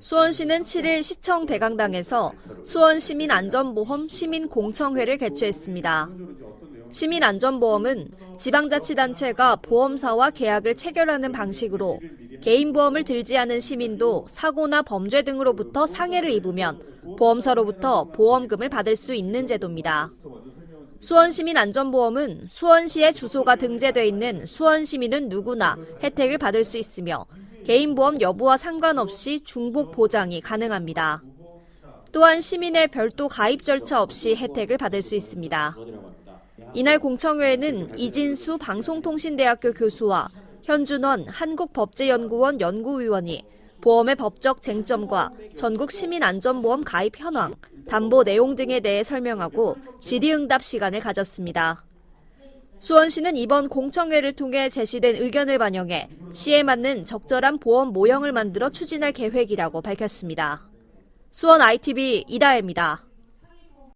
수원시는 7일 시청 대강당에서 수원시민안전보험 시민공청회를 개최했습니다. 시민안전보험은 지방자치단체가 보험사와 계약을 체결하는 방식으로 개인보험을 들지 않은 시민도 사고나 범죄 등으로부터 상해를 입으면 보험사로부터 보험금을 받을 수 있는 제도입니다. 수원시민안전보험은 수원시의 주소가 등재돼 있는 수원시민은 누구나 혜택을 받을 수 있으며 개인보험 여부와 상관없이 중복 보장이 가능합니다. 또한 시민의 별도 가입 절차 없이 혜택을 받을 수 있습니다. 이날 공청회에는 이진수 방송통신대학교 교수와 현준원 한국법제연구원 연구위원이 보험의 법적 쟁점과 전국 시민안전보험 가입 현황, 담보 내용 등에 대해 설명하고 질의응답 시간을 가졌습니다. 수원시는 이번 공청회를 통해 제시된 의견을 반영해 시에 맞는 적절한 보험 모형을 만들어 추진할 계획이라고 밝혔습니다. 수원 ITV 이다혜입니다.